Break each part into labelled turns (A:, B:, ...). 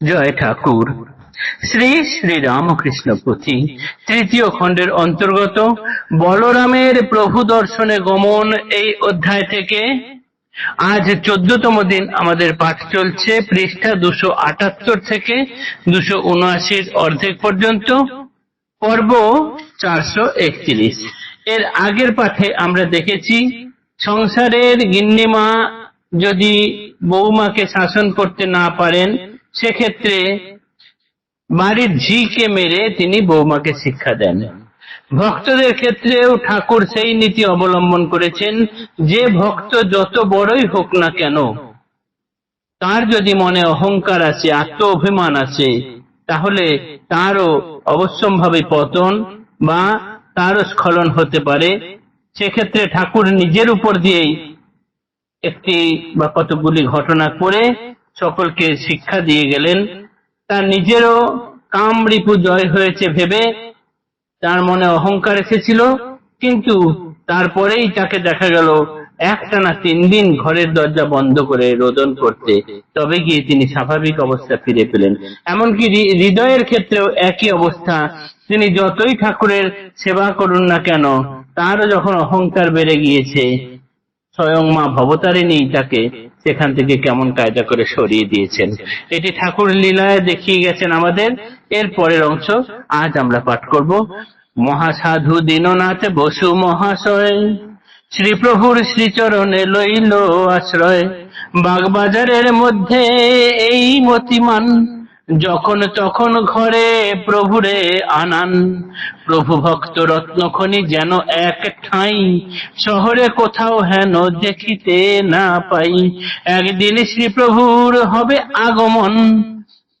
A: জয় ঠাকুর। শ্রী শ্রী রামকৃষ্ণ পুঁথি, তৃতীয় খণ্ডের অন্তর্গত বলরামের প্রভু দর্শনে গমন এই অধ্যায় থেকে। আজ চোদ্দতম দিন আমাদের পাঠ চলছে পৃষ্ঠা দুশো আটাত্তর থেকে দুশো উনআশির অর্ধেক পর্যন্ত। পর্ব চারশো একত্রিশ। এর আগের পাঠে আমরা দেখেছি, সংসারের গিন্নিমা যদি বৌমাকে শাসন করতে না পারেন সেক্ষেত্রে বাড়ির ঝিকে মেরে তিনি বৌমাকে শিক্ষা দেন। ভক্তদের ক্ষেত্রেও ঠাকুর সেই নীতি অবলম্বন করেছেন যে ভক্ত যত বড়ই হোক না কেন, তার যদি মনে অহংকার আছে আত্ম অভিমান আছে, তাহলে তারও অবশ্যম্ভাবী পতন বা তারও স্খলন হতে পারে। সেক্ষেত্রে ঠাকুর নিজের উপর দিয়েই একটি বা কতগুলি ঘটনা করে সকলকে শিক্ষা দিয়ে গেলেন। তার নিজেরও কাম রিপু জয় হয়েছে ভেবে। তার মনে অহংকার এসেছিল, কিন্তু তারপরেই তাকে দেখা গেল একটানা তিন দিন ঘরের দরজা বন্ধ করে রোদন করতে। তবে গিয়ে তিনি স্বাভাবিক অবস্থা ফিরে পেলেন। এমনকি হৃদয়ের ক্ষেত্রেও একই অবস্থা। তিনি যতই ঠাকুরের সেবা করুন না কেন, তারও যখন অহংকার বেড়ে গিয়েছে, স্বয়ং মা ভবতারিণী তাকে সেখান থেকে কেমন কায়দা করে সরিয়ে দিয়েছেন। এটি ঠাকুর লীলায় দেখিয়ে গেছেন আমাদের। এর পরের অংশ আজ আমরা পাঠ করব। মহাসাধু দীননাথ বসু মহাশয়, শ্রীপ্রভুর শ্রীচরণে লইল আশ্রয়। বাগবাজারের মধ্যে এই মতিমান যখন তখন ঘরে প্রভুরে আনান, প্রভু ভক্ত রত্নখনি যেন এক ঠাঁই, শহরে কোথাও হেন দেখিতে না পাই। একদিন শ্রী প্রভুর হবে আগমন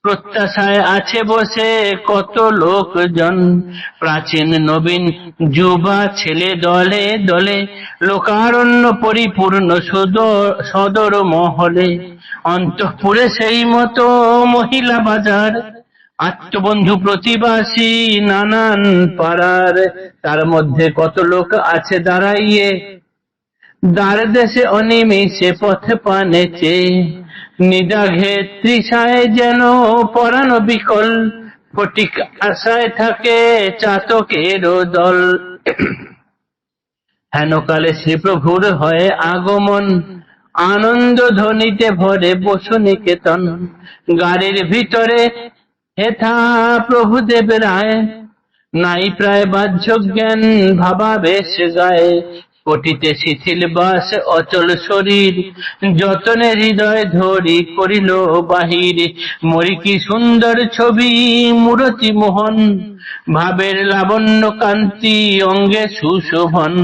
A: প্রত্যাশায় আছে বসে কত লোকজন? প্রাচীন নবীন যুবা ছেলে দলে দলে, লোকারণ্য পরিপূর্ণ সুদ- সদর মহলে। অন্তঃপুরে সেই মতো মহিলা বাজার, আত্মবন্ধু প্রতিবাসী নানান পাড়ার। তার মধ্যে কত লোক আছে দাঁড়াইয়ে? দ্বার দেশে অনিমিষে পথে পানেছে নিদাঘে তৃষায় যেন পরাণ বিকল, ফটিক আশায় থাকে চাতকেরও দল। হেনকালে শ্রীপ্রভুর হয় আগমন, আনন্দ ধ্বনিতে ভরে বসু নিকেতন। গাড়ির ভিতরে হেথা প্রভুদেব রায়, নাই প্রায় বাহ্য জ্ঞান ভাবা বেশ গায়ে। কটিতে শিথিল বাস, অচল শরীর, যতনে হৃদয় ধরি করিল বাহির। মরি কি সুন্দর ছবি, মূরতি মোহন, ভাবের লাবণ্য কান্তি, অঙ্গে সুশোভন।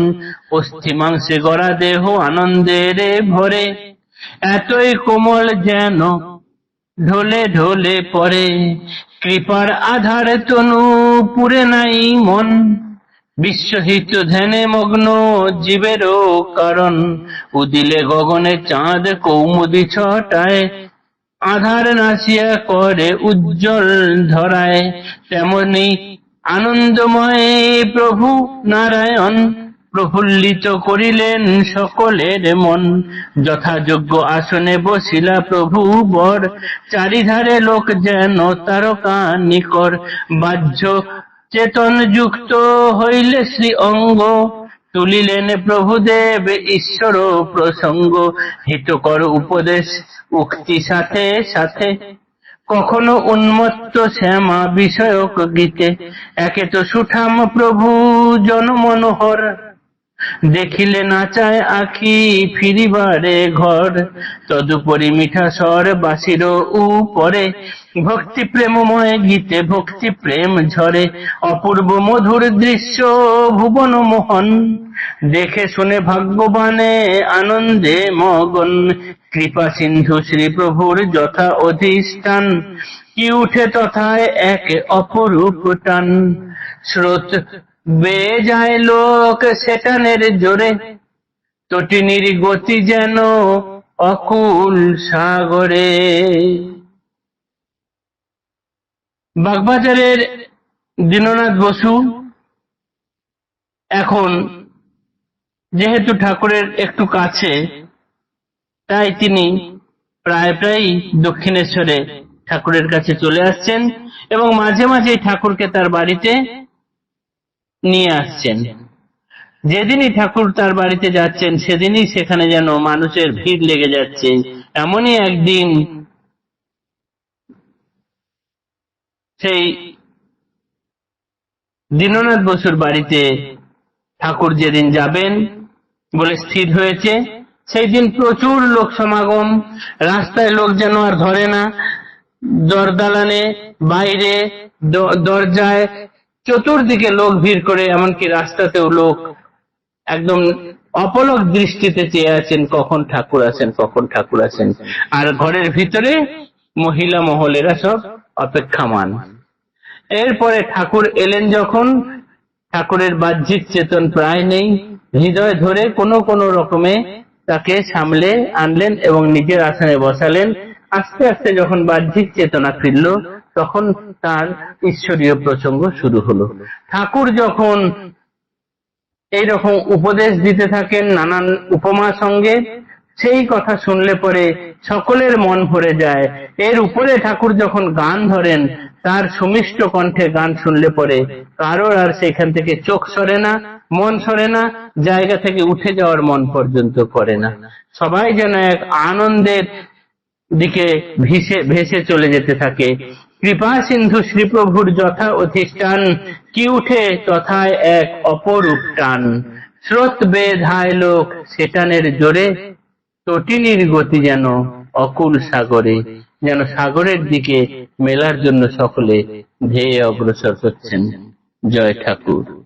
A: অস্থি মাংসে গড়া দেহ আনন্দের ভরে, এতই কোমল যেন ঢোলে ঢোলে পরে। কৃপার আধার তনু পুরে নাই মন। বিশ্বহিত ধ্যানে মগ্ন জীবেরও কারণ। উদিলে গগনে চাঁদ কৌমুদি ছটায়, আধার নাচিয়া করে উজ্জ্বল ধরায়। তেমনি আনন্দময় প্রভু নারায়ণ, প্রফুল্লিত করিলেন সকলের মন। যথাযোগ্য আসনে বসিলা প্রভু বর, চারিধারে লোক যেন তারকা নিকর। বাহ্য চেতন যুক্ত হইলে শ্রী অঙ্গ তুলিলেন প্রভুদেব ঈশ্বর প্রসঙ্গ। হিতকর উপদেশ উক্তি সাথে সাথে। কখনো উন্মত্ত শ্যামা বিষয়ক গীতে। একে তো সুঠাম প্রভু জনমনোহর। দেখিলে নাচায় আখি ফিরিবারে ঘর। তদুপরি মিঠা স্বর বাসির উপরে ভক্তি প্রেমময় গীতে ভক্তি প্রেম ঝরে। অপূর্ব মধুর দৃশ্য ভুবন মোহন। দেখে শুনে ভাগ্যবানে আনন্দে মগন। কৃপা সিন্ধু শ্রী প্রভুর যথা অধিষ্ঠান। কি উঠে তথায় এক অপরূপ টান। স্রোত বেয়ে যায় লোক সেটানের জোরে। তটিনীর গতি যেন অকুল সাগরে। বাগবাজারের দীননাথ বসু এখন যেহেতু ঠাকুরের একটু কাছে, তাই তিনি প্রায় প্রায় দক্ষিণেশ্বরে ঠাকুরের কাছে চলে আসছেন এবং মাঝে মাঝে ঠাকুরকে তার বাড়িতে নিয়ে আসছেন। যেদিনই ঠাকুর তার বাড়িতে যাচ্ছেন, সেদিনই সেখানে যেন মানুষের ভিড় লেগে যাচ্ছে। এমনই একদিন সেই দীননাথ বসুর বাড়িতে ঠাকুর যেদিন যাবেন বলে স্থির হয়েছে, সেই দিন প্রচুর লোক সমাগম। রাস্তায় লোক যেন আর ধরে না। দরদালানে বাইরে দরজায় চতুর্দিকে লোক ভিড় করে, এমনকি রাস্তাতেও লোক একদম অপলক দৃষ্টিতে চেয়ে আছেন, কখন ঠাকুর আছেন, কখন ঠাকুর আছেন। আর ঘরের ভিতরে মহিলা মহলেরা সব অপেক্ষামান। এরপরে ঠাকুর এলেন যখন, ঠাকুরের বাহ্যিক চেতন প্রায় নেই, হৃদয় ধরে কোনো কোনো রকমে তাকে সামলে আনলেন এবং নিজের আসনে বসালেন। আস্তে আস্তে যখন বাহ্যিক চেতনা ফিরল তখন তার ঈশ্বরীয় প্রসঙ্গ শুরু হলো। ঠাকুর যখন এইরকম উপদেশ দিতে থাকেন নানান উপমা সঙ্গে, সেই কথা শুনলে পরে সকলের মন ভরে যায়। এর উপরে ঠাকুর যখন গান ধরেন, তার সুমিষ্ট কণ্ঠে গান শুনলে পরে কারোর আর সেখান থেকে চোখ সরে না, মন সরে না, জায়গা থেকে উঠে যাওয়ার মন পর্যন্ত করে না। সবাই যেন এক আনন্দের দিকে ভেসে ভেসে চলে যেতে থাকে। কৃপা সিন্ধু শ্রীপ্রভুর যথা অধিষ্ঠান, কি উঠে তথায় এক অপরূপ টান। স্রোত বেধায় লোক সেটানের জোরে, তটিনীর গতি যেন অকুল সাগরে, যেন সাগরের দিকে মেলার জন্য সকলে ধেয়ে অগ্রসর হচ্ছেন। জয় ঠাকুর।